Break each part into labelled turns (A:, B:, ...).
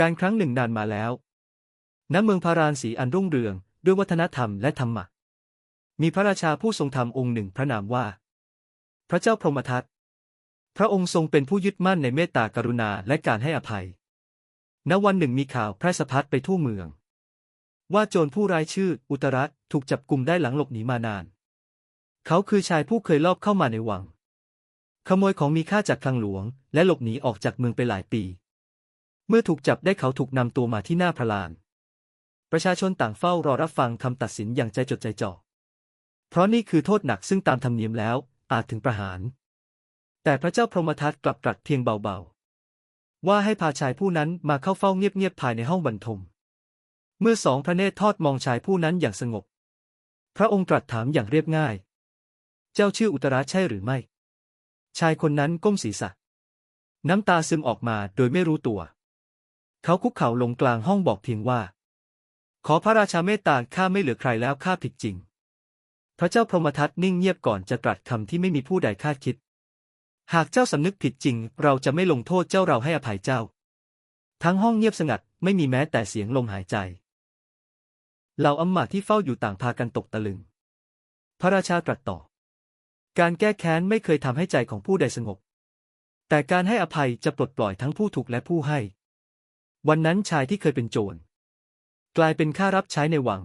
A: การครั้งหนึ่งนานมาแล้ว ณ เมืองพาราณสีอันรุ่งเรือง ด้วยวัฒนธรรมและธรรมะ มีพระราชาผู้ทรงธรรมองค์หนึ่งพระนามว่า พระเจ้าพรหมทัต พระองค์ทรงเป็นผู้ยึดมั่นในเมตตากรุณาและการให้อภัย ณ วันหนึ่งมีข่าวแพร่สะพัดไปทั่วเมือง ว่าโจรผู้ร้ายชื่อ อุตรัตถูกจับกลุ่มได้หลังหลบหนีมานาน เขาคือชายผู้เคยลอบเข้ามาในวัง ขโมยของมีค่าจากคลังหลวง และหลบหนีออกจากเมืองไปหลายปี เมื่อถูกจับได้เขาถูกนำตัวมาที่หน้าพระลาน ประชาชนต่างเฝ้ารอรับฟังคำตัดสินอย่างใจจดใจจ่อ เพราะนี่คือโทษหนักซึ่งตามธรรมเนียมแล้วอาจถึงประหาร แต่พระเจ้าพรหมทัตกลับตรัสเพียงเบาๆ ว่าให้พาชายผู้นั้นมาเข้าเฝ้าเงียบๆภายในห้องบรรทม เมื่อสองพระเนตรทอดมองชายผู้นั้นอย่างสงบ พระองค์ตรัสถามอย่างเรียบง่าย เจ้าชื่ออุตราใช่หรือไม่ ชายคนนั้นก้มศีรษะ น้ำตาซึมออกมาโดยไม่รู้ตัว เขาคุกเข่าลงกลางห้องบอกเพียงว่า ขอพระราชาเมตตาข้าไม่เหลือใครแล้วข้าผิดจริง พระเจ้าพรหมทัตนิ่งเงียบก่อนจะตรัสคำที่ไม่มีผู้ใดคาดคิด หากเจ้าสำนึกผิดจริง เราจะไม่ลงโทษเจ้าเราให้อภัยเจ้า ทั้งห้องเงียบสงัดไม่มีแม้แต่เสียงลมหายใจเหล่าอำมาตย์ที่เฝ้าอยู่ต่างพากันตกตะลึง พระราชาตรัสต่อ การแก้แค้นไม่เคยทำให้ใจของผู้ใดสงบ แต่การให้อภัยจะปลดปล่อยทั้งผู้ถูกและผู้ให้ วันนั้นชายที่เคยเป็นโจร กลายเป็นข้ารับใช้ในวัง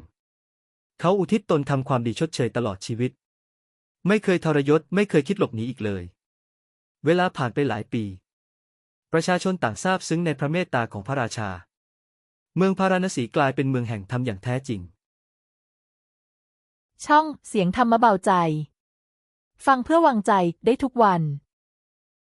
A: เขาอุทิศตนทำความดีชดเชยตลอดชีวิต ไม่เคยทรยศไม่เคยคิดหลบหนีอีกเลย เวลาผ่านไปหลายปี ประชาชนต่างทราบซึ้งในพระเมตตาของพระราชา เมืองพาราณสีกลายเป็นเมืองแห่งธรรมอย่างแท้จริง
B: ช่องเสียงธรรมเบาใจ ฟังเพื่อวางใจได้ทุกวัน